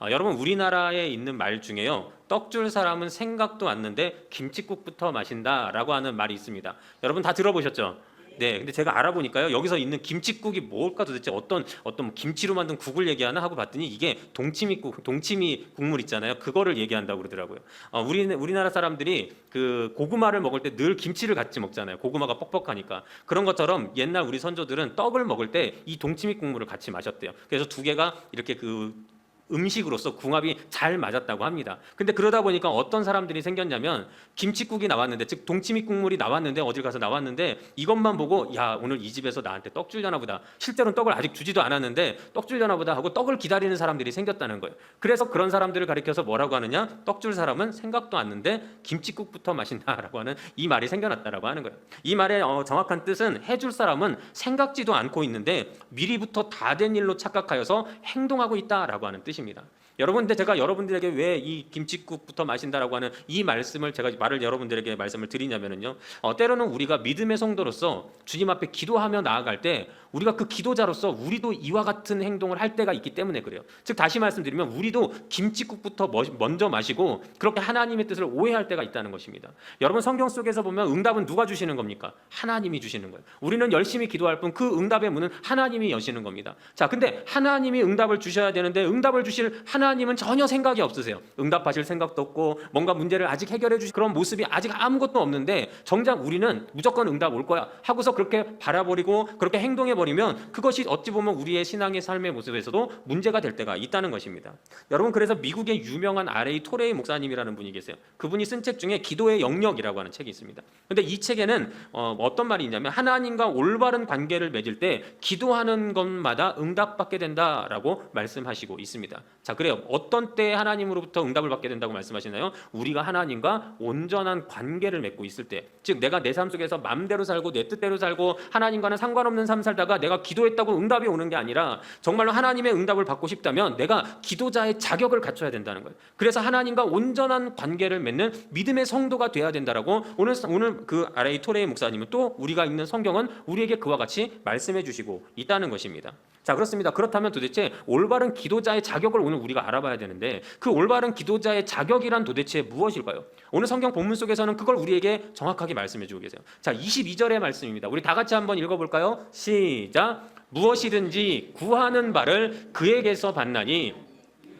아, 여러분 우리나라에 있는 말 중에요. 떡 줄 사람은 생각도 않는데 김치국부터 마신다라고 하는 말이 있습니다. 여러분 다 들어보셨죠? 네, 근데 제가 알아보니까요 여기서 있는 김치국이 뭘까 도대체 어떤 어떤 뭐 김치로 만든 국을 얘기하나 하고 봤더니 이게 동치미국, 동치미 국물 있잖아요. 그거를 얘기한다고 그러더라고요. 어, 우리 우리나라 사람들이 그 고구마를 먹을 때 늘 김치를 같이 먹잖아요. 고구마가 뻑뻑하니까 그런 것처럼 옛날 우리 선조들은 떡을 먹을 때 이 동치미 국물을 같이 마셨대요. 그래서 두 개가 이렇게 그 음식으로서 궁합이 잘 맞았다고 합니다. 근데 그러다 보니까 어떤 사람들이 생겼냐면 김치국이 나왔는데 즉 동치미 국물이 나왔는데 어딜 가서 나왔는데 이것만 보고 야 오늘 이 집에서 나한테 떡 줄려나 보다. 실제로는 떡을 아직 주지도 않았는데 떡 줄려나 보다 하고 떡을 기다리는 사람들이 생겼다는 거예요. 그래서 그런 사람들을 가리켜서 뭐라고 하느냐? 떡 줄 사람은 생각도 않는데 김치국부터 마신다라고 하는 이 말이 생겨났다라고 하는 거예요. 이 말의 어, 정확한 뜻은 해줄 사람은 생각지도 않고 있는데 미리부터 다 된 일로 착각하여서 행동하고 있다라고 하는 뜻 입니다. 여러분, 근데 제가 여러분들에게 왜 이 김치국부터 마신다라고 하는 이 말씀을 제가 말을 여러분들에게 말씀을 드리냐면은요. 어, 때로는 우리가 믿음의 성도로서 주님 앞에 기도하며 나아갈 때 우리가 그 기도자로서 우리도 이와 같은 행동을 할 때가 있기 때문에 그래요. 즉 다시 말씀드리면 우리도 김치국부터 머- 먼저 마시고 그렇게 하나님의 뜻을 오해할 때가 있다는 것입니다. 여러분 성경 속에서 보면 응답은 누가 주시는 겁니까? 하나님이 주시는 거예요. 우리는 열심히 기도할 뿐 그 응답의 문은 하나님이 여시는 겁니다. 자, 근데 하나님이 응답을 주셔야 되는데 응답을 주실 하나님은 전혀 생각이 없으세요. 응답하실 생각도 없고 뭔가 문제를 아직 해결해 주실 그런 모습이 아직 아무것도 없는데 정작 우리는 무조건 응답 올 거야 하고서 그렇게 바라버리고 그렇게 행동해 버리면 그것이 어찌 보면 우리의 신앙의 삶의 모습에서도 문제가 될 때가 있다는 것입니다. 여러분 그래서 미국의 유명한 RA 토레이 목사님이라는 분이 계세요. 그분이 쓴 책 중에 기도의 영역이라고 하는 책이 있습니다. 근데 이 책에는 어, 어떤 말이 있냐면 하나님과 올바른 관계를 맺을 때 기도하는 것마다 응답받게 된다라고 말씀하시고 있습니다. 자, 그래요. 어떤 때 하나님으로부터 응답을 받게 된다고 말씀하시나요? 우리가 하나님과 온전한 관계를 맺고 있을 때, 즉 내가 내 삶 속에서 마음대로 살고 내 뜻대로 살고 하나님과는 상관없는 삶 살다가 내가 기도했다고 응답이 오는 게 아니라 정말로 하나님의 응답을 받고 싶다면 내가 기도자의 자격을 갖춰야 된다는 거예요. 그래서 하나님과 온전한 관계를 맺는 믿음의 성도가 돼야 된다라고 오늘 오늘 그 아레이 토레이 목사님은 또 우리가 읽는 성경은 우리에게 그와 같이 말씀해 주시고 있다는 것입니다. 자 그렇습니다. 그렇다면 도대체 올바른 기도자의 자격을 오늘 우리가 알아봐야 되는데 그 올바른 기도자의 자격이란 도대체 무엇일까요? 오늘 성경 본문 속에서는 그걸 우리에게 정확하게 말씀해 주고 계세요. 자 22절의 말씀입니다. 우리 다 같이 한번 읽어 볼까요? 시 작. 무엇이든지 구하는 바를 그에게서 받나니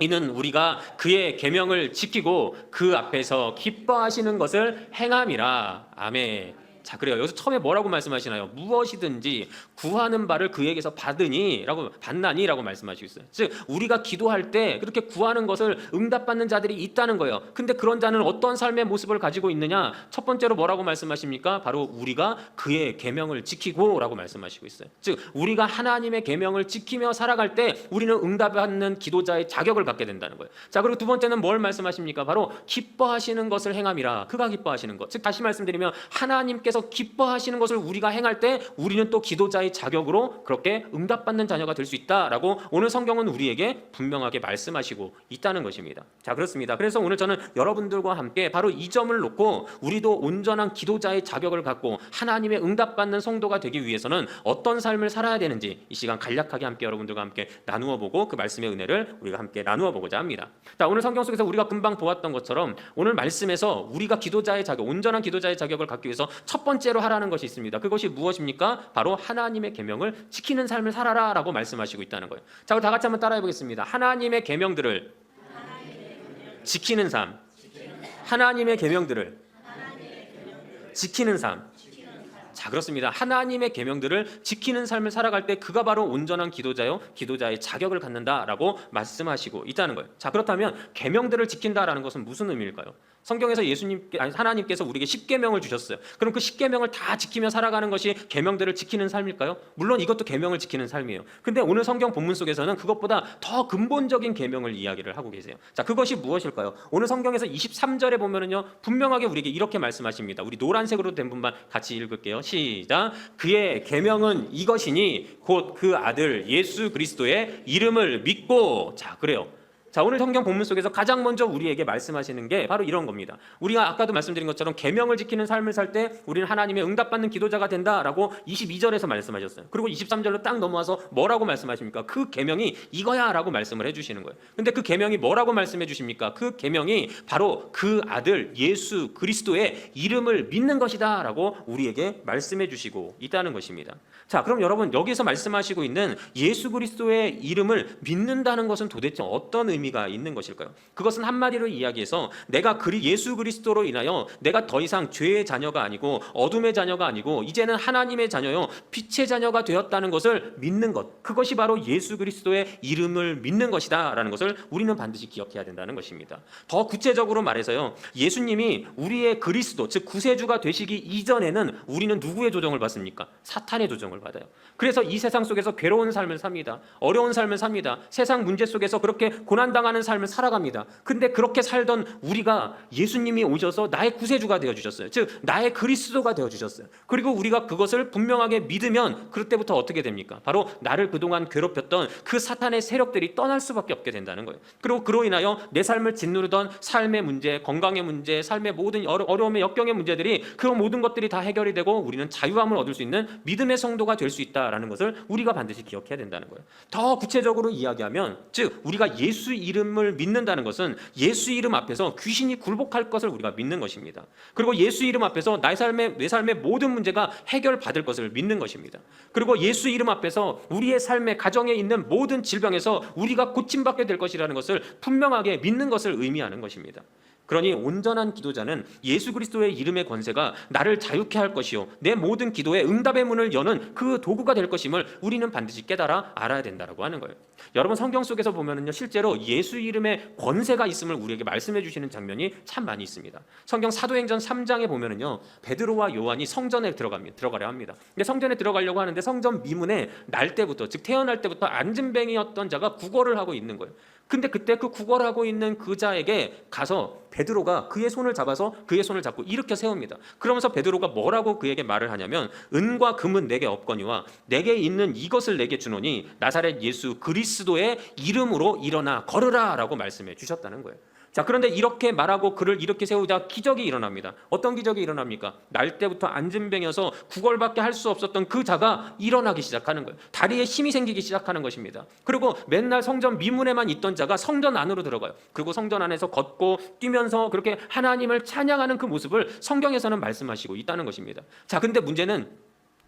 이는 우리가 그의 계명을 지키고 그 앞에서 기뻐하시는 것을 행함이라. 아멘. 자, 그래요. 여기서 처음에 뭐라고 말씀하시나요? 무엇이든지 구하는 바를 그에게서 받으니라고 받나니라고 말씀하시고 있어요. 즉 우리가 기도할 때 그렇게 구하는 것을 응답받는 자들이 있다는 거예요. 근데 그런 자는 어떤 삶의 모습을 가지고 있느냐? 첫 번째로 뭐라고 말씀하십니까? 바로 우리가 그의 계명을 지키고라고 말씀하시고 있어요. 즉 우리가 하나님의 계명을 지키며 살아갈 때 우리는 응답받는 기도자의 자격을 갖게 된다는 거예요. 자, 그리고 두 번째는 뭘 말씀하십니까? 바로 기뻐하시는 것을 행함이라. 그가 기뻐하시는 것. 즉 다시 말씀드리면 하나님께서 기뻐하시는 것을 우리가 행할 때 우리는 또 기도자의 자격으로 그렇게 응답받는 자녀가 될 수 있다라고 오늘 성경은 우리에게 분명하게 말씀하시고 있다는 것입니다. 자, 그렇습니다. 그래서 오늘 저는 여러분들과 함께 바로 이 점을 놓고 우리도 온전한 기도자의 자격을 갖고 하나님의 응답받는 성도가 되기 위해서는 어떤 삶을 살아야 되는지 이 시간 간략하게 함께 여러분들과 함께 나누어 보고 그 말씀의 은혜를 우리가 함께 나누어 보고자 합니다. 자, 오늘 성경 속에서 우리가 금방 보았던 것처럼 오늘 말씀에서 우리가 기도자의 자격, 온전한 기도자의 자격을 갖기 위해서 첫 번째로 하라는 것이 있습니다. 그것이 무엇입니까? 바로 하나님의 계명을 지키는 삶을 살아라라고 말씀하시고 있다는 거예요. 자, 우리 다 같이 한번 따라해 보겠습니다. 하나님의 계명들을 지키는 삶. 하나님의 계명들을 지키는 삶. 자 그렇습니다. 하나님의 계명들을 지키는 삶을 살아갈 때 그가 바로 온전한 기도자요, 기도자의 자격을 갖는다라고 말씀하시고 있다는 거예요. 자 그렇다면 계명들을 지킨다라는 것은 무슨 의미일까요? 성경에서 예수님 아니 하나님께서 우리에게 십계명을 주셨어요. 그럼 그 십계명을 다 지키며 살아가는 것이 계명들을 지키는 삶일까요? 물론 이것도 계명을 지키는 삶이에요. 근데 오늘 성경 본문 속에서는 그것보다 더 근본적인 계명을 이야기를 하고 계세요. 자, 그것이 무엇일까요? 오늘 성경에서 23절에 보면은요. 분명하게 우리에게 이렇게 말씀하십니다. 우리 노란색으로 된 분만 같이 읽을게요. 시작. 그의 계명은 이것이니 곧 그 아들 예수 그리스도의 이름을 믿고 자, 그래요. 자, 오늘 성경 본문 속에서 가장 먼저 우리에게 말씀하시는 게 바로 이런 겁니다. 우리가 아까도 말씀드린 것처럼 계명을 지키는 삶을 살 때 우리는 하나님의 응답받는 기도자가 된다라고 22절에서 말씀하셨어요. 그리고 23절로 딱 넘어와서 뭐라고 말씀하십니까? 그 계명이 이거야라고 말씀을 해 주시는 거예요. 근데 그 계명이 뭐라고 말씀해 주십니까? 그 계명이 바로 그 아들 예수 그리스도의 이름을 믿는 것이다라고 우리에게 말씀해 주시고 있다는 것입니다. 자, 그럼 여러분 여기서 말씀하시고 있는 예수 그리스도의 이름을 믿는다는 것은 도대체 어떤 의미 가 있는 것일까요? 그것은 한마디로 이야기해서 내가 그리 예수 그리스도로 인하여 내가 더 이상 죄의 자녀가 아니고 어둠의 자녀가 아니고 이제는 하나님의 자녀요 빛의 자녀가 되었다는 것을 믿는 것. 그것이 바로 예수 그리스도의 이름을 믿는 것이다라는 것을 우리는 반드시 기억해야 된다는 것입니다. 더 구체적으로 말해서요. 예수님이 우리의 그리스도 즉 구세주가 되시기 이전에는 우리는 누구의 조정을 받습니까? 사탄의 조정을 받아요. 그래서 이 세상 속에서 괴로운 삶을 삽니다. 어려운 삶을 삽니다. 세상 문제 속에서 그렇게 고난 당하는 삶을 살아갑니다. 근데 그렇게 살던 우리가 예수님이 오셔서 나의 구세주가 되어 주셨어요. 즉 나의 그리스도가 되어 주셨어요. 그리고 우리가 그것을 분명하게 믿으면 그럴 때부터 어떻게 됩니까? 바로 나를 그동안 괴롭혔던 그 사탄의 세력들이 떠날 수밖에 없게 된다는 거예요. 그리고 그로 인하여 내 삶을 짓누르던 삶의 문제, 건강의 문제, 삶의 모든 어려- 어려움의 역경의 문제들이 그 모든 것들이 다 해결이 되고 우리는 자유함을 얻을 수 있는 믿음의 성도가 될 수 있다라는 것을 우리가 반드시 기억해야 된다는 거예요. 더 구체적으로 이야기하면 즉 우리가 예수 이름을 믿는다는 것은 예수 이름 앞에서 귀신이 굴복할 것을 우리가 믿는 것입니다. 그리고 예수 이름 앞에서 나의 삶의 내 삶의 모든 문제가 해결받을 것을 믿는 것입니다. 그리고 예수 이름 앞에서 우리의 삶의 가정에 있는 모든 질병에서 우리가 고침받게 될 것이라는 것을 분명하게 믿는 것을 의미하는 것입니다. 그러니 온전한 기도자는 예수 그리스도의 이름의 권세가 나를 자유케 할 것이요 내 모든 기도에 응답의 문을 여는 그 도구가 될 것임을 우리는 반드시 깨달아 알아야 된다라고 하는 거예요. 여러분 성경 속에서 보면은요 실제로 예수 이름의 권세가 있음을 우리에게 말씀해 주시는 장면이 참 많이 있습니다. 성경 사도행전 3장에 보면은요 베드로와 요한이 성전에 들어갑니다. 들어가려 합니다. 근데 성전에 들어가려고 하는데 성전 미문에 날 때부터 즉 태어날 때부터 앉은 뱅이였던 자가 구걸을 하고 있는 거예요. 근데 그때 그 구걸하고 있는 그 자에게 가서 베드로가 그의 손을 잡아서 그의 손을 잡고 일으켜 세웁니다. 그러면서 베드로가 뭐라고 그에게 말을 하냐면 은과 금은 내게 없거니와 내게 있는 이것을 내게 주노니 나사렛 예수 그리스도의 이름으로 일어나 걸으라라고 말씀해 주셨다는 거예요. 자, 그런데 이렇게 말하고 그를 이렇게 세우자 기적이 일어납니다. 어떤 기적이 일어납니까? 날 때부터 앉은뱅여서 구걸밖에 할 수 없었던 그 자가 일어나기 시작하는 거예요. 다리에 힘이 생기기 시작하는 것입니다. 그리고 맨날 성전 미문에만 있던 자가 성전 안으로 들어가요. 그리고 성전 안에서 걷고 뛰면서 그렇게 하나님을 찬양하는 그 모습을 성경에서는 말씀하시고 있다는 것입니다. 자, 근데 문제는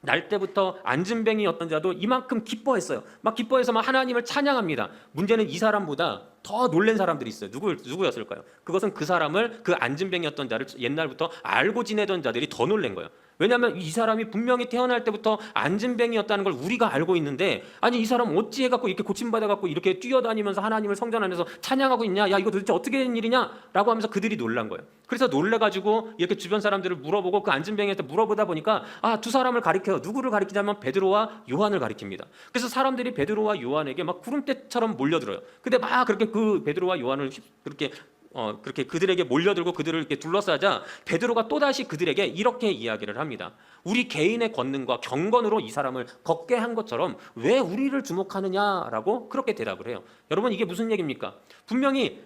날 때부터 앉은뱅이였던 자도 이만큼 기뻐했어요. 막 기뻐해서 막 하나님을 찬양합니다. 문제는 이 사람보다 더 놀란 사람들이 있어요. 누구 누구였을까요? 그것은 그 사람을 그 앉은뱅이였던 자를 옛날부터 알고 지내던 자들이 더 놀란 거예요. 왜냐하면 이 사람이 분명히 태어날 때부터 앉은뱅이였다는 걸 우리가 알고 있는데 아니 이 사람 어찌 해갖고 이렇게 고침받아갖고 이렇게 뛰어다니면서 하나님을 성전 안에서 찬양하고 있냐? 야 이거 도대체 어떻게 된 일이냐?라고 하면서 그들이 놀란 거예요. 그래서 놀래가지고 이렇게 주변 사람들을 물어보고 그 앉은뱅이한테 물어보다 보니까 아 두 사람을 가리켜요. 누구를 가리키자면 베드로와 요한을 가리킵니다. 그래서 사람들이 베드로와 요한에게 막 구름대처럼 몰려들어요. 근데 막 그렇게 그 베드로와 요한을 휩- 그렇게 어, 그렇게 그들에게 몰려들고 그들을 이렇게 둘러싸자 베드로가 또다시 그들에게 이렇게 이야기를 합니다. 우리 개인의 권능과 경건으로 이 사람을 걷게 한 것처럼 왜 우리를 주목하느냐라고 그렇게 대답을 해요. 여러분 이게 무슨 얘기입니까? 분명히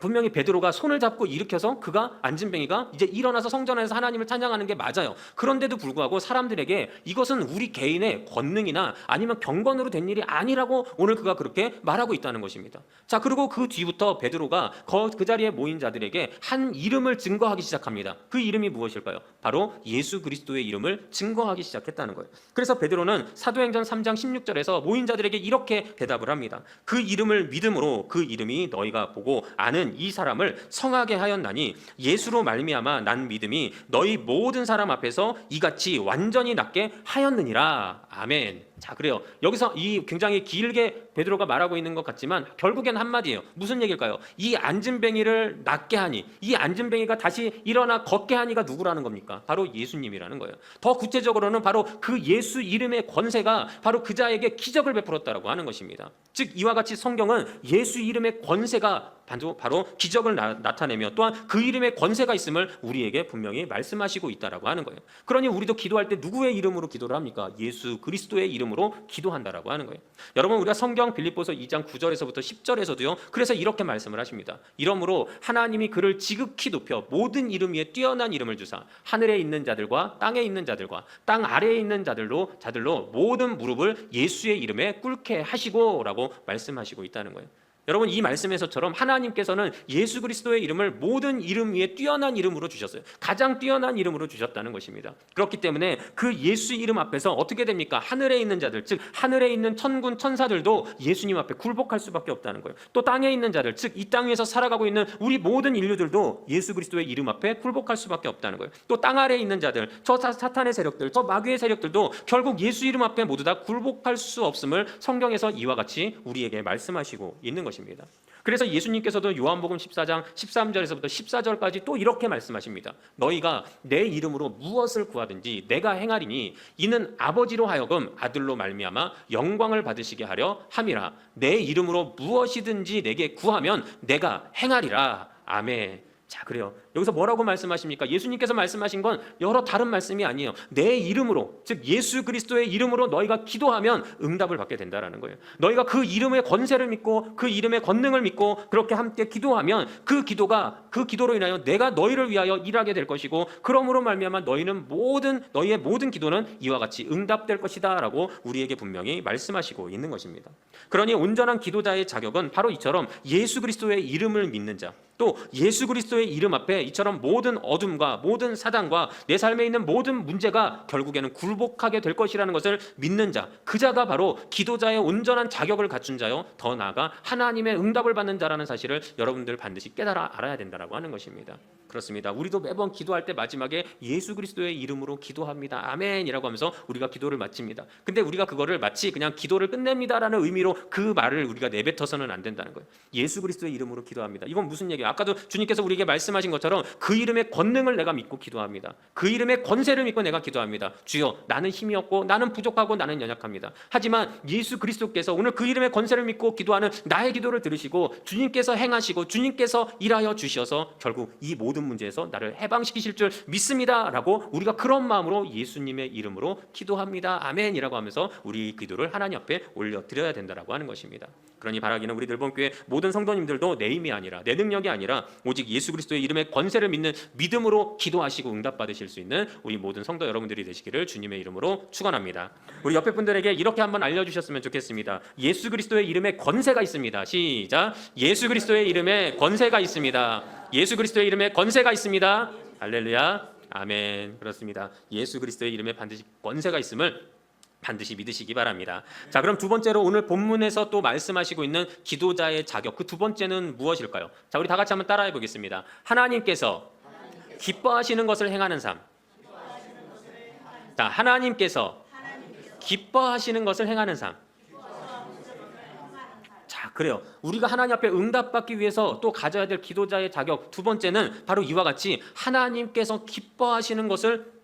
분명히 베드로가 손을 잡고 일으켜서 그가 앉은 뱅이가 이제 일어나서 성전에서 하나님을 찬양하는 게 맞아요. 그런데도 불구하고 사람들에게 이것은 우리 개인의 권능이나 아니면 경건으로 된 일이 아니라고 오늘 그가 그렇게 말하고 있다는 것입니다. 자, 그리고 그 뒤부터 베드로가 거- 그 자리에 모인 자들에게 한 이름을 증거하기 시작합니다. 그 이름이 무엇일까요? 바로 예수 그리스도의 이름을 증거하기 시작했다는 거예요. 그래서 베드로는 사도행전 3장 16절에서 모인 자들에게 이렇게 대답을 합니다. 그 이름을 믿음으로 그 이름이 너희가 보고 아는 이 사람을 성하게 하였나니 예수로 말미암아 난 믿음이 너희 모든 사람 앞에서 이같이 완전히 낫게 하였느니라. 아멘. 자, 그래요. 여기서 이 굉장히 길게 베드로가 말하고 있는 것 같지만 결국엔 한마디예요. 무슨 얘기일까요? 이 앉은뱅이를 낫게 하니, 이 앉은뱅이가 다시 일어나 걷게 하니가 누구라는 겁니까? 바로 예수님이라는 거예요. 더 구체적으로는 바로 그 예수 이름의 권세가 바로 그 자에게 기적을 베풀었다라고 하는 것입니다. 즉 이와 같이 성경은 예수 이름의 권세가 바로, 기적을 나, 나타내며 또한 그 이름의 권세가 있음을 우리에게 분명히 말씀하시고 있다라고 하는 거예요. 그러니 우리도 기도할 때 누구의 이름으로 기도를 합니까? 예수 그리스도의 이름 으로 이름으로 기도한다라고 하는 거예요. 여러분 우리가 성경 빌립보서 2장 9절에서부터 10절에서도요. 그래서 이렇게 말씀을 하십니다. 이러므로 하나님이 그를 지극히 높여 모든 이름 위에 뛰어난 이름을 주사 하늘에 있는 자들과 땅에 있는 자들과 땅 아래에 있는 자들로 자들로 모든 무릎을 예수의 이름에 꿇게 하시고라고 말씀하시고 있다는 거예요. 여러분 이 말씀에서처럼 하나님께서는 예수 그리스도의 이름을 모든 이름 위에 뛰어난 이름으로 주셨어요. 가장 뛰어난 이름으로 주셨다는 것입니다. 그렇기 때문에 그 예수 이름 앞에서 어떻게 됩니까? 하늘에 있는 자들, 즉 하늘에 있는 천군 천사들도 예수님 앞에 굴복할 수밖에 없다는 거예요. 또 땅에 있는 자들, 즉 이 땅 위에서 살아가고 있는 우리 모든 인류들도 예수 그리스도의 이름 앞에 굴복할 수밖에 없다는 거예요. 또 땅 아래에 있는 자들, 저 사- 사탄의 세력들, 저 마귀의 세력들도 결국 예수 이름 앞에 모두 다 굴복할 수 없음을 성경에서 이와 같이 우리에게 말씀하시고 있는 것입니다. 그래서 예수님께서도 요한복음 14장 13절에서부터 14절까지 또 이렇게 말씀하십니다. 너희가 내 이름으로 무엇을 구하든지 내가 행하리니 이는 아버지로 하여금 아들로 말미암아 영광을 받으시게 하려 함이라. 내 이름으로 무엇이든지 내게 구하면 내가 행하리라. 아멘. 자, 그래요. 여기서 뭐라고 말씀하십니까? 예수님께서 말씀하신 건 여러 다른 말씀이 아니에요. 내 이름으로, 즉 예수 그리스도의 이름으로 너희가 기도하면 응답을 받게 된다라는 거예요. 너희가 그 이름의 권세를 믿고 그 이름의 권능을 믿고 그렇게 함께 기도하면 그 기도가 그 기도로 인하여 내가 너희를 위하여 일하게 될 것이고 그러므로 말미암아 너희는 모든 너희의 모든 기도는 이와 같이 응답될 것이다라고 우리에게 분명히 말씀하시고 있는 것입니다. 그러니 온전한 기도자의 자격은 바로 이처럼 예수 그리스도의 이름을 믿는 자, 또 예수 그리스도의 이름 앞에 이처럼 모든 어둠과 모든 사단과 내 삶에 있는 모든 문제가 결국에는 굴복하게 될 것이라는 것을 믿는 자, 그 자가 바로 기도자의 온전한 자격을 갖춘 자요. 더 나아가 하나님의 응답을 받는 자라는 사실을 여러분들 반드시 깨달아 알아야 된다라고 하는 것입니다. 그렇습니다. 우리도 매번 기도할 때 마지막에 예수 그리스도의 이름으로 기도합니다. 아멘이라고 하면서 우리가 기도를 마칩니다. 근데 우리가 그거를 마치 그냥 기도를 끝냅니다라는 의미로 그 말을 우리가 내뱉어서는 안 된다는 거예요. 예수 그리스도의 이름으로 기도합니다. 이건 무슨 얘기예요? 아까도 주님께서 우리에게 말씀하신 것처럼 그 이름의 권능을 내가 믿고 기도합니다. 그 이름의 권세를 믿고 내가 기도합니다. 주여, 나는 힘이 없고 나는 부족하고 나는 연약합니다. 하지만 예수 그리스도께서 오늘 그 이름의 권세를 믿고 기도하는 나의 기도를 들으시고 주님께서 행하시고 주님께서 일하여 주셔서 결국 이 모든 문제에서 나를 해방시키실 줄 믿습니다라고 우리가 그런 마음으로 예수님의 이름으로 기도합니다. 아멘이라고 하면서 우리 기도를 하나님 앞에 올려 드려야 된다라고 하는 것입니다. 그러니 바라기는 우리 늘본교회 모든 성도님들도 내 힘이 아니라 내 능력이 아니라 오직 예수 그리스도의 이름의 권세를 믿는 믿음으로 기도하시고 응답 받으실 수 있는 우리 모든 성도 여러분들이 되시기를 주님의 이름으로 축원합니다. 우리 옆에 분들에게 이렇게 한번 알려 주셨으면 좋겠습니다. 예수 그리스도의 이름에 권세가 있습니다. 시작. 예수 그리스도의 이름에 권세가 있습니다. 예수 그리스도의 이름에 권세가 있습니다. 할렐루야. 아멘. 그렇습니다. 예수 그리스도의 이름에 반드시 권세가 있음을 반드시 믿으시기 바랍니다. 자, 그럼 두 번째로 오늘 본문에서 또 말씀하시고 있는 기도자의 자격. 그 두 번째는 무엇일까요? 자, 우리 다 같이 한번 따라해 보겠습니다. 하나님께서 기뻐하시는 것을 행하는 삶. 자, 하나님께서 기뻐하시는 것을 행하는 삶. 자, 그래요. 우리가 하나님 앞에 응답받기 위해서 또 가져야 될 기도자의 자격 두 번째는 바로 이와 같이 하나님께서 기뻐하시는 것을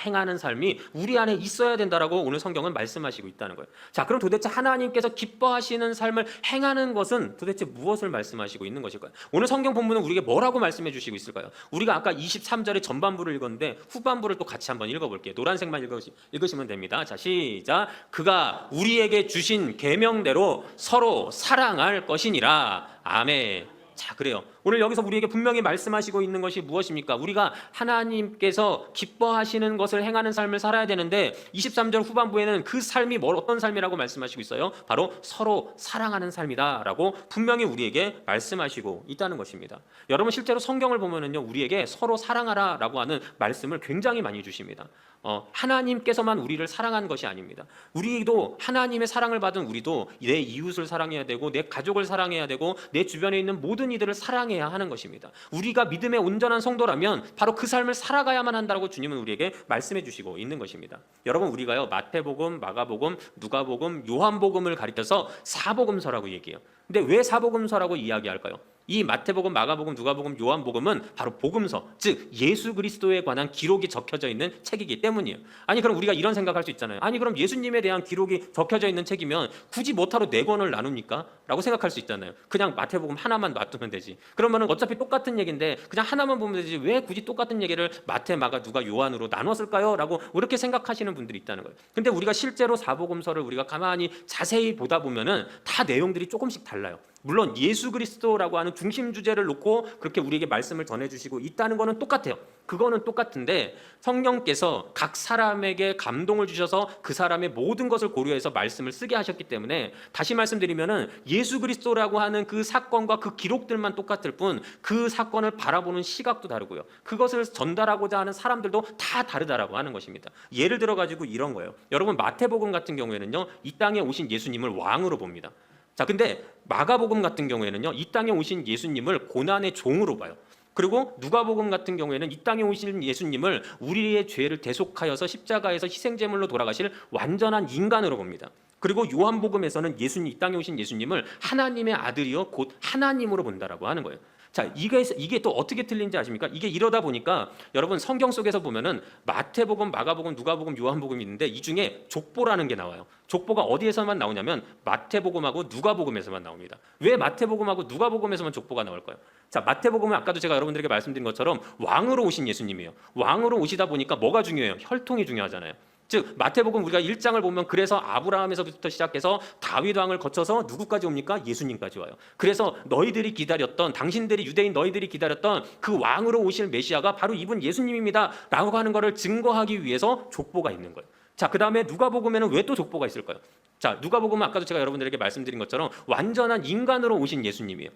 행하는 삶이 우리 안에 있어야 된다라고 오늘 성경은 말씀하시고 있다는 거예요. 자, 그럼 도대체 하나님께서 기뻐하시는 삶을 행하는 것은 도대체 무엇을 말씀하시고 있는 것일까요? 오늘 성경 본문은 우리에게 뭐라고 말씀해 주시고 있을까요? 우리가 아까 23절의 전반부를 읽었는데 후반부를 또 같이 한번 읽어 볼게요. 노란색만 읽으시, 읽으시면 됩니다. 자, 시작. 그가 우리에게 주신 계명대로 서로 사랑할 것이니라. 아멘. 자, 그래요. 오늘 여기서 우리에게 분명히 말씀하시고 있는 것이 무엇입니까? 우리가 하나님께서 기뻐하시는 것을 행하는 삶을 살아야 되는데 23절 후반부에는 그 삶이 뭘 어떤 삶이라고 말씀하시고 있어요? 바로 서로 사랑하는 삶이다라고 분명히 우리에게 말씀하시고 있다는 것입니다. 여러분 실제로 성경을 보면은요. 우리에게 서로 사랑하라라고 하는 말씀을 굉장히 많이 주십니다. 어, 하나님께서만 우리를 사랑한 것이 아닙니다. 우리도 하나님의 사랑을 받은 우리도 내 이웃을 사랑해야 되고 내 가족을 사랑해야 되고 내 주변에 있는 모든 이들을 사랑 해야 하는 것입니다. 우리가 믿음의 온전한 성도라면 바로 그 삶을 살아가야만 한다고 주님은 우리에게 말씀해 주시고 있는 것입니다. 여러분 우리가요 마태복음, 마가복음, 누가복음, 요한복음을 가리켜서 사복음서라고 얘기해요. 근데 왜 사복음서라고 이야기할까요? 이 마태복음, 마가복음, 누가복음, 요한복음은 바로 복음서, 즉 예수 그리스도에 관한 기록이 적혀져 있는 책이기 때문이에요. 아니 그럼 우리가 이런 생각할 수 있잖아요. 아니 그럼 예수님에 대한 기록이 적혀져 있는 책이면 굳이 뭐하러 네 권을 나눕니까? 라고 생각할 수 있잖아요. 그냥 마태복음 하나만 놔두면 되지. 그러면은 어차피 똑같은 얘기인데 그냥 하나만 보면 되지. 왜 굳이 똑같은 얘기를 마태, 마가, 누가, 요한으로 나눴을까요? 라고 이렇게 생각하시는 분들이 있다는 거예요. 근데 우리가 실제로 사복음서를 우리가 가만히 자세히 보다 보면은 다 내용들이 조금씩 달라 요. 물론 예수 그리스도라고 하는 중심 주제를 놓고 그렇게 우리에게 말씀을 전해 주시고 있다는 거는 똑같아요. 그거는 똑같은데 성령께서 각 사람에게 감동을 주셔서 그 사람의 모든 것을 고려해서 말씀을 쓰게 하셨기 때문에 다시 말씀드리면은 예수 그리스도라고 하는 그 사건과 그 기록들만 똑같을 뿐 그 사건을 바라보는 시각도 다르고요. 그것을 전달하고자 하는 사람들도 다 다르다라고 하는 것입니다. 예를 들어 가지고 이런 거예요. 여러분 마태복음 같은 경우에는요. 이 땅에 오신 예수님을 왕으로 봅니다. 자, 근데 마가복음 같은 경우에는요, 이 땅에 오신 예수님을 고난의 종으로 봐요. 그리고 누가복음 같은 경우에는 이 땅에 오신 예수님을 우리의 죄를 대속하여서 십자가에서 희생 제물로 돌아가실 완전한 인간으로 봅니다. 그리고 요한복음에서는 예수님 이 땅에 오신 예수님을 하나님의 아들이요 곧 하나님으로 본다라고 하는 거예요. 자, 이게 이게 또 어떻게 틀린지 아십니까? 이게 이러다 보니까 여러분 성경 속에서 보면은 마태복음, 마가복음, 누가복음, 요한복음이 있는데 이 중에 족보라는 게 나와요. 족보가 어디에서만 나오냐면 마태복음하고 누가복음에서만 나옵니다. 왜 마태복음하고 누가복음에서만 족보가 나올까요? 자, 마태복음은 아까도 제가 여러분들에게 말씀드린 것처럼 왕으로 오신 예수님이에요. 왕으로 오시다 보니까 뭐가 중요해요? 혈통이 중요하잖아요. 즉 마태복음 우리가 1장을 보면 그래서 아브라함에서부터 시작해서 다윗 왕을 거쳐서 누구까지 옵니까? 예수님까지 와요. 그래서 너희들이 기다렸던 당신들이 유대인 너희들이 기다렸던 그 왕으로 오실 메시아가 바로 이분 예수님입니다라고 하는 것을 증거하기 위해서 족보가 있는 거예요. 자, 그다음에 누가복음에는 왜 또 족보가 있을까요? 자, 누가복음은 아까도 제가 여러분들에게 말씀드린 것처럼 완전한 인간으로 오신 예수님이에요.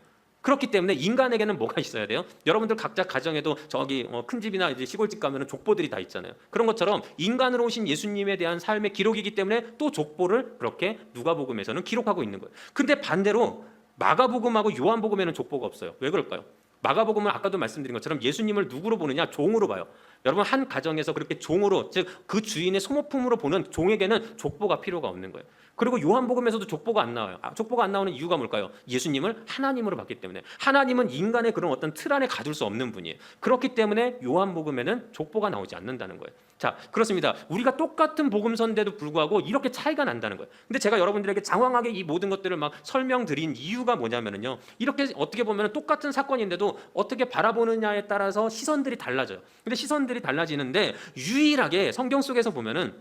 그렇기 때문에 인간에게는 뭐가 있어야 돼요? 여러분들 각자 가정에도 저기 어, 큰 집이나 이제 시골집 가면은 족보들이 다 있잖아요. 그런 것처럼 인간으로 오신 예수님에 대한 삶의 기록이기 때문에 또 족보를 그렇게 누가복음에서는 기록하고 있는 거예요. 근데 반대로 마가복음하고 요한복음에는 족보가 없어요. 왜 그럴까요? 마가복음은 아까도 말씀드린 것처럼 예수님을 누구로 보느냐? 종으로 봐요. 여러분 한 가정에서 그렇게 종으로 즉 그 주인의 소모품으로 보는 종에게는 족보가 필요가 없는 거예요. 그리고 요한복음에서도 족보가 안 나와요. 아, 족보가 안 나오는 이유가 뭘까요? 예수님을 하나님으로 봤기 때문에 하나님은 인간의 그런 어떤 틀 안에 가둘 수 없는 분이에요. 그렇기 때문에 요한복음에는 족보가 나오지 않는다는 거예요. 자, 그렇습니다. 우리가 똑같은 복음서인데도 불구하고 이렇게 차이가 난다는 거예요. 근데 제가 여러분들에게 장황하게 이 모든 것들을 막 설명드린 이유가 뭐냐면요. 이렇게 어떻게 보면 똑같은 사건인데도 어떻게 바라보느냐에 따라서 시선들이 달라져요. 근데 시선들이 달라지는데 유일하게 성경 속에서 보면은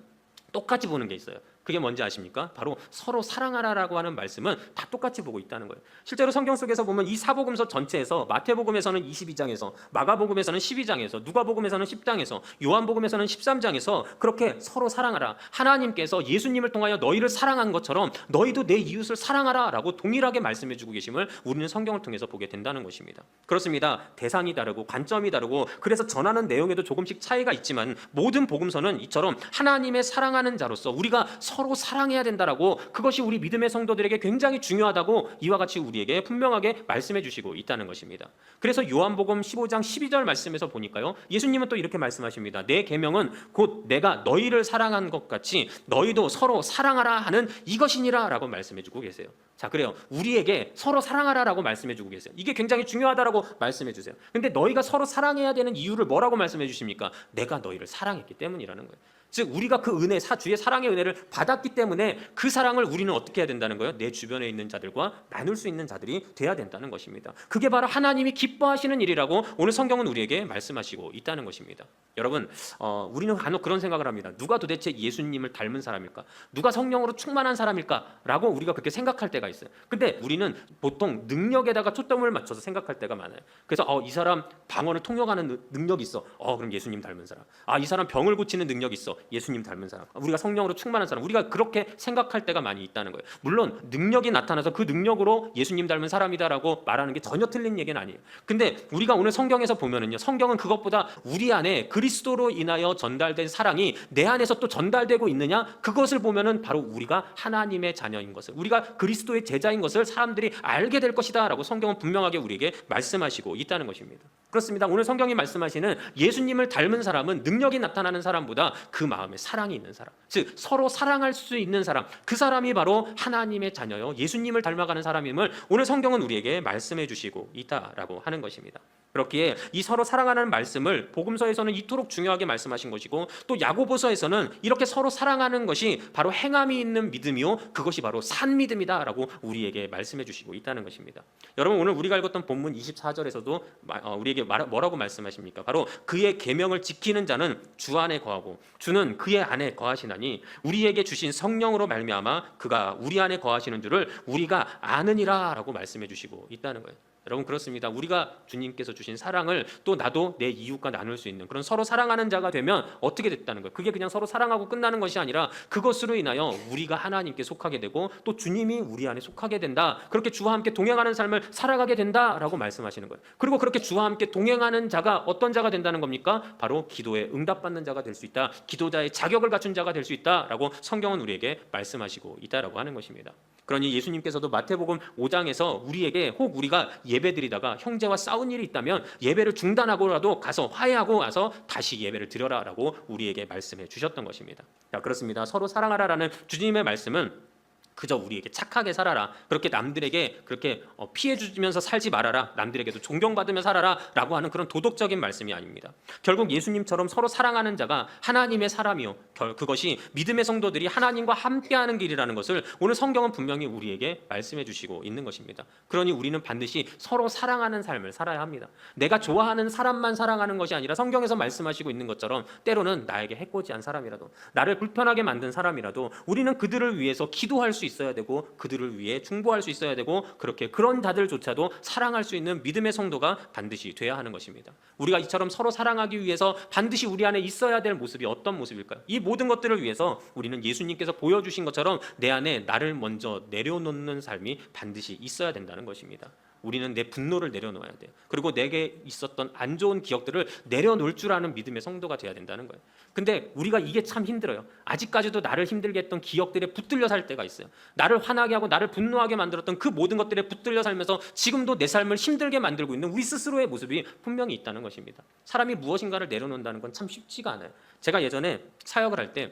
똑같이 보는 게 있어요. 그게 뭔지 아십니까? 바로 서로 사랑하라라고 하는 말씀은 다 똑같이 보고 있다는 거예요. 실제로 성경 속에서 보면 이 사복음서 전체에서 마태복음에서는 22장에서 마가복음에서는 12장에서 누가복음에서는 10장에서 요한복음에서는 13장에서 그렇게 서로 사랑하라. 하나님께서 예수님을 통하여 너희를 사랑한 것처럼 너희도 내 이웃을 사랑하라라고 동일하게 말씀해 주고 계심을 우리는 성경을 통해서 보게 된다는 것입니다. 그렇습니다. 대상이 다르고 관점이 다르고 그래서 전하는 내용에도 조금씩 차이가 있지만 모든 복음서는 이처럼 하나님의 사랑하는 자로서 우리가 서로 사랑해야 된다라고 그것이 우리 믿음의 성도들에게 굉장히 중요하다고 이와 같이 우리에게 분명하게 말씀해 주시고 있다는 것입니다. 그래서 요한복음 15장 12절 말씀에서 보니까요. 예수님은 또 이렇게 말씀하십니다. 내 계명은 곧 내가 너희를 사랑한 것 같이 너희도 서로 사랑하라 하는 이것이니라라고 말씀해 주고 계세요. 자, 그래요. 우리에게 서로 사랑하라라고 말씀해 주고 계세요. 이게 굉장히 중요하다라고 말씀해 주세요. 근데 너희가 서로 사랑해야 되는 이유를 뭐라고 말씀해 주십니까? 내가 너희를 사랑했기 때문이라는 거예요. 즉 우리가 그 은혜 사 주의 사랑의 은혜를 받았기 때문에 그 사랑을 우리는 어떻게 해야 된다는 거예요? 내 주변에 있는 자들과 나눌 수 있는 자들이 돼야 된다는 것입니다. 그게 바로 하나님이 기뻐하시는 일이라고 오늘 성경은 우리에게 말씀하시고 있다는 것입니다. 여러분, 어, 우리는 간혹 그런 생각을 합니다. 누가 도대체 예수님을 닮은 사람일까? 누가 성령으로 충만한 사람일까?라고 우리가 그렇게 생각할 때가 있어요. 근데 우리는 보통 능력에다가 초점을 맞춰서 생각할 때가 많아요. 그래서 어, 이 사람 방언을 통역하는 능- 능력이 있어. 어, 그럼 예수님 닮은 사람. 아, 이 사람 병을 고치는 능력이 있어. 예수님 닮은 사람. 우리가 성령으로 충만한 사람. 우리가 그렇게 생각할 때가 많이 있다는 거예요. 물론 능력이 나타나서 그 능력으로 예수님 닮은 사람이다라고 말하는 게 전혀 틀린 얘기는 아니에요. 근데 우리가 오늘 성경에서 보면은요. 성경은 그것보다 우리 안에 그리스도로 인하여 전달된 사랑이 내 안에서 또 전달되고 있느냐? 그것을 보면은 바로 우리가 하나님의 자녀인 것을 우리가 그리스도의 제자인 것을 사람들이 알게 될 것이다라고 성경은 분명하게 우리에게 말씀하시고 있다는 것입니다. 그렇습니다. 오늘 성경이 말씀하시는 예수님을 닮은 사람은 능력이 나타나는 사람보다 그 마음에 사랑이 있는 사람, 즉 서로 사랑할 수 있는 사람, 그 사람이 바로 하나님의 자녀요 예수님을 닮아가는 사람임을 오늘 성경은 우리에게 말씀해 주시고 있다라고 하는 것입니다. 그렇기에 이 서로 사랑하는 말씀을 복음서에서는 이토록 중요하게 말씀하신 것이고 또 야고보서에서는 이렇게 서로 사랑하는 것이 바로 행함이 있는 믿음이요 그것이 바로 산 믿음이다라고 우리에게 말씀해 주시고 있다는 것입니다. 여러분 오늘 우리가 읽었던 본문 24절에서도 어, 우리에게 뭐라고 말씀하십니까? 바로 그의 계명을 지키는 자는 주 안에 거하고 주는 그의 안에 거하시나니 우리에게 주신 성령으로 말미암아 그가 우리 안에 거하시는 줄을 우리가 아느니라라고 말씀해 주시고 있다는 거예요. 여러분 그렇습니다. 우리가 주님께서 주신 사랑을 또 나도 내 이웃과 나눌 수 있는 그런 서로 사랑하는 자가 되면 어떻게 됐다는 거예요. 그게 그냥 서로 사랑하고 끝나는 것이 아니라 그것으로 인하여 우리가 하나님께 속하게 되고 또 주님이 우리 안에 속하게 된다. 그렇게 주와 함께 동행하는 삶을 살아가게 된다라고 말씀하시는 거예요. 그리고 그렇게 주와 함께 동행하는 자가 어떤 자가 된다는 겁니까? 바로 기도에 응답받는 자가 될 수 있다. 기도자의 자격을 갖춘 자가 될 수 있다라고 성경은 우리에게 말씀하시고 있다라고 하는 것입니다. 그러니 예수님께서도 마태복음 5장에서 우리에게 혹 우리가 예배드리다가 형제와 싸운 일이 있다면 예배를 중단하고라도 가서 화해하고 와서 다시 예배를 드려라라고 우리에게 말씀해 주셨던 것입니다. 자, 그렇습니다. 서로 사랑하라라는 주님의 말씀은 그저 우리에게 착하게 살아라. 그렇게 남들에게 그렇게 어, 피해 주면서 살지 말아라. 남들에게도 존경받으며 살아라라고 하는 그런 도덕적인 말씀이 아닙니다. 결국 예수님처럼 서로 사랑하는 자가 하나님의 사람이요. 그것이 믿음의 성도들이 하나님과 함께하는 길이라는 것을 오늘 성경은 분명히 우리에게 말씀해 주시고 있는 것입니다. 그러니 우리는 반드시 서로 사랑하는 삶을 살아야 합니다. 내가 좋아하는 사람만 사랑하는 것이 아니라 성경에서 말씀하시고 있는 것처럼 때로는 나에게 해코지한 사람이라도 나를 불편하게 만든 사람이라도 우리는 그들을 위해서 기도할 수 있어야 되고 그들을 위해 중보할 수 있어야 되고 그렇게 그런 자들조차도 사랑할 수 있는 믿음의 성도가 반드시 돼야 하는 것입니다. 우리가 이처럼 서로 사랑하기 위해서 반드시 우리 안에 있어야 될 모습이 어떤 모습일까요? 이 모든 것들을 위해서 우리는 예수님께서 보여주신 것처럼 내 안에 나를 먼저 내려놓는 삶이 반드시 있어야 된다는 것입니다. 우리는 내 분노를 내려놓아야 돼요. 그리고 내게 있었던 안 좋은 기억들을 내려놓을 줄 아는 믿음의 성도가 돼야 된다는 거예요. 근데 우리가 이게 참 힘들어요. 아직까지도 나를 힘들게 했던 기억들에 붙들려 살 때가 있어요. 나를 화나게 하고 나를 분노하게 만들었던 그 모든 것들에 붙들려 살면서 지금도 내 삶을 힘들게 만들고 있는 우리 스스로의 모습이 분명히 있다는 것입니다. 사람이 무엇인가를 내려놓는다는 건 참 쉽지가 않아요. 제가 예전에 사역을 할 때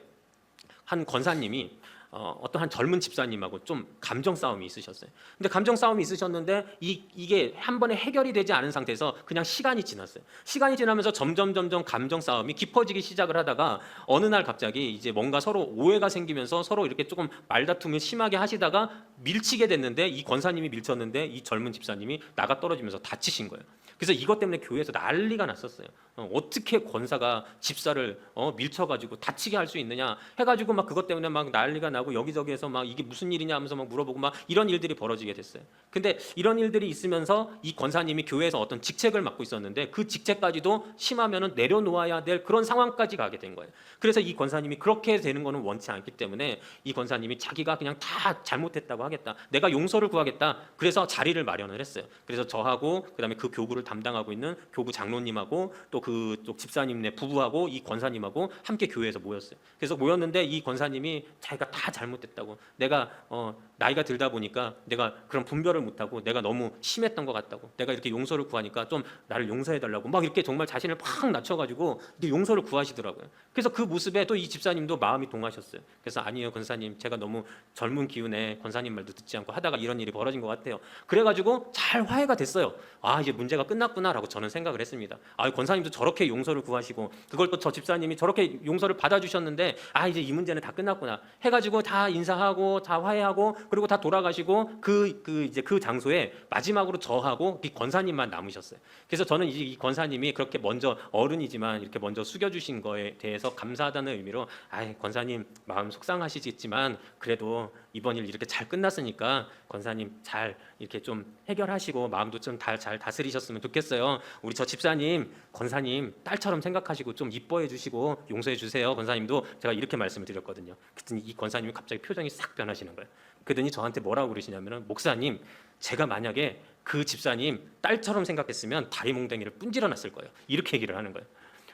한 권사님이 어, 어떤 한 젊은 집사님하고 좀 감정 싸움이 있으셨어요. 근데 감정 싸움이 있으셨는데 이, 이게 한 번에 해결이 되지 않은 상태에서 그냥 시간이 지났어요. 시간이 지나면서 점점 점점 감정 싸움이 깊어지기 시작을 하다가 어느 날 갑자기 이제 뭔가 서로 오해가 생기면서 서로 이렇게 조금 말다툼을 심하게 하시다가 밀치게 됐는데 이 권사님이 밀쳤는데 이 젊은 집사님이 나가 떨어지면서 다치신 거예요. 그래서 이것 때문에 교회에서 난리가 났었어요. 어, 떻게 권사가 집사를 어, 밀쳐가지고 다치게 할 수 있느냐 해가지고 막 그것 때문에 막 난리가 나고 여기저기에서 막 이게 무슨 일이냐 하면서 막 물어보고 막 이런 일들이 벌어지게 됐어요. 근데 이런 일들이 있으면서 이 권사님이 교회에서 어떤 직책을 맡고 있었는데 그 직책까지도 심하면은 내려놓아야 될 그런 상황까지 가게 된 거예요. 그래서 이 권사님이 그렇게 되는 거는 원치 않기 때문에 이 권사님이 자기가 그냥 다 잘못했다고 하겠다. 내가 용서를 구하겠다. 그래서 자리를 마련을 했어요. 그래서 저하고 그다음에 그 교구를 담당하고 있는 교구 장로님하고 또 그쪽 집사님네 부부하고 이 권사님하고 함께 교회에서 모였어요. 그래서 모였는데 이 권사님이 자기가 다 잘못됐다고 내가 어, 나이가 들다 보니까 내가 그런 분별을 못하고 내가 너무 심했던 것 같다고 내가 이렇게 용서를 구하니까 좀 나를 용서해 달라고 막 이렇게 정말 자신을 팍 낮춰가지고 용서를 구하시더라고요. 그래서 그 모습에 또 이 집사님도 마음이 동하셨어요. 그래서 아니에요 권사님 제가 너무 젊은 기운에 권사님 말도 듣지 않고 하다가 이런 일이 벌어진 것 같아요. 그래가지고 잘 화해가 됐어요. 아 이제 문제가 끝났구나라고 저는 생각을 했습니다. 아 권사님도 저렇게 용서를 구하시고 그걸 또 저 집사님이 저렇게 용서를 받아주셨는데 아 이제 이 문제는 다 끝났구나 해가지고 다 인사하고 다 화해하고 그리고 다 돌아가시고 그, 그 이제 그 장소에 마지막으로 저하고 이 권사님만 남으셨어요. 그래서 저는 이 권사님이 그렇게 먼저 어른이지만 이렇게 먼저 숙여주신 거에 대해서 감사하다는 의미로 아 권사님 마음 속상하시겠지만 그래도 이번 일 이렇게 잘 끝났으니까 권사님 잘 이렇게 좀 해결하시고 마음도 좀잘 다스리셨으면 좋겠어요. 우리 저 집사님 권사님 딸처럼 생각하시고 좀 이뻐해 주시고 용서해 주세요. 권사님도 제가 이렇게 말씀을 드렸거든요. 그랬더니 이 권사님이 갑자기 표정이 싹 변하시는 거예요. 그러더니 저한테 뭐라고 그러시냐면은 목사님 제가 만약에 그 집사님 딸처럼 생각했으면 다리 몽댕이를 뿜질러 놨을 거예요. 이렇게 얘기를 하는 거예요.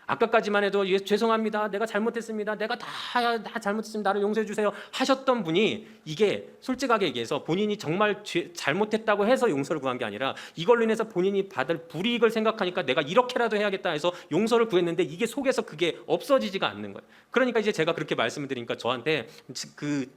아까까지만 해도 예, 죄송합니다. 내가 잘못했습니다. 내가 다, 다 잘못했습니다. 나를 용서해 주세요. 하셨던 분이 이게 솔직하게 얘기해서 본인이 정말 죄, 잘못했다고 해서 용서를 구한 게 아니라 이걸로 인해서 본인이 받을 불이익을 생각하니까 내가 이렇게라도 해야겠다 해서 용서를 구했는데 이게 속에서 그게 없어지지가 않는 거예요. 그러니까 이제 제가 그렇게 말씀을 드리니까 저한테 그,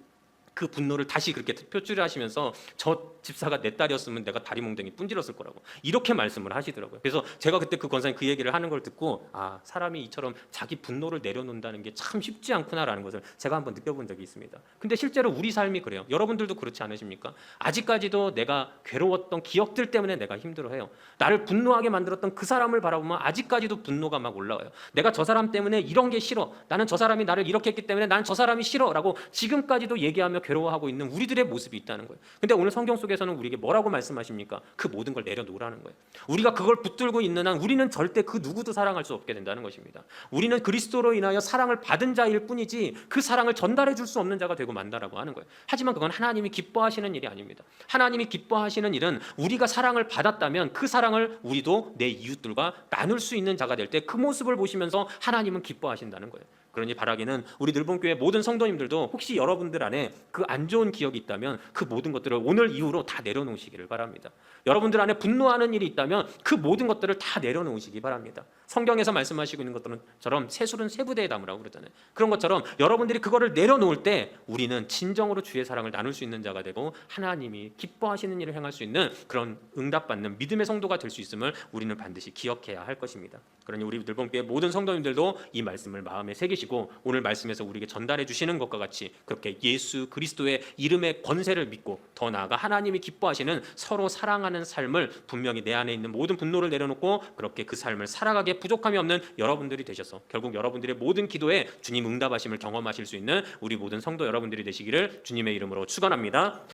그 분노를 다시 그렇게 표출을 하시면서 저 집사가 내 딸이었으면 내가 다리 몽둥이 분질렀을 거라고 이렇게 말씀을 하시더라고요. 그래서 제가 그때 그 권사님 그 얘기를 하는 걸 듣고 아 사람이 이처럼 자기 분노를 내려놓는다는 게 참 쉽지 않구나라는 것을 제가 한번 느껴본 적이 있습니다. 근데 실제로 우리 삶이 그래요. 여러분들도 그렇지 않으십니까? 아직까지도 내가 괴로웠던 기억들 때문에 내가 힘들어해요. 나를 분노하게 만들었던 그 사람을 바라보면 아직까지도 분노가 막 올라와요. 내가 저 사람 때문에 이런 게 싫어. 나는 저 사람이 나를 이렇게 했기 때문에 나는 저 사람이 싫어라고 지금까지도 얘기하며 괴로워하고 있는 우리들의 모습이 있다는 거예요. 근데 오늘 성경 속에서는 우리에게 뭐라고 말씀하십니까? 그 모든 걸 내려놓으라는 거예요. 우리가 그걸 붙들고 있는 한 우리는 절대 그 누구도 사랑할 수 없게 된다는 것입니다. 우리는 그리스도로 인하여 사랑을 받은 자일 뿐이지 그 사랑을 전달해 줄 수 없는 자가 되고 만다라고 하는 거예요. 하지만 그건 하나님이 기뻐하시는 일이 아닙니다. 하나님이 기뻐하시는 일은 우리가 사랑을 받았다면 그 사랑을 우리도 내 이웃들과 나눌 수 있는 자가 될 때 그 모습을 보시면서 하나님은 기뻐하신다는 거예요. 그러니 바라기는 우리 늘본교회 모든 성도님들도 혹시 여러분들 안에 그 안 좋은 기억이 있다면 그 모든 것들을 오늘 이후로 다 내려놓으시기를 바랍니다. 여러분들 안에 분노하는 일이 있다면 그 모든 것들을 다 내려놓으시기 바랍니다. 성경에서 말씀하시고 있는 것들은처럼 새술은 세 부대에 담으라고 그러잖아요. 그런 것처럼 여러분들이 그거를 내려놓을 때 우리는 진정으로 주의 사랑을 나눌 수 있는 자가 되고 하나님이 기뻐하시는 일을 행할 수 있는 그런 응답받는 믿음의 성도가 될 수 있음을 우리는 반드시 기억해야 할 것입니다. 그러니 우리 늘본교회 모든 성도님들도 이 말씀을 마음에 새기시고 오늘 말씀에서 우리에게 전달해 주시는 것과 같이 그렇게 예수 그리스도의 이름의 권세를 믿고 더 나아가 하나님이 기뻐하시는 서로 사랑하는 삶을 분명히 내 안에 있는 모든 분노를 내려놓고 그렇게 그 삶을 살아가게 부족함이 없는 여러분들이 되셔서 결국 여러분들의 모든 기도에 주님 응답하심을 경험하실 수 있는 우리 모든 성도 여러분들이 되시기를 주님의 이름으로 축원합니다.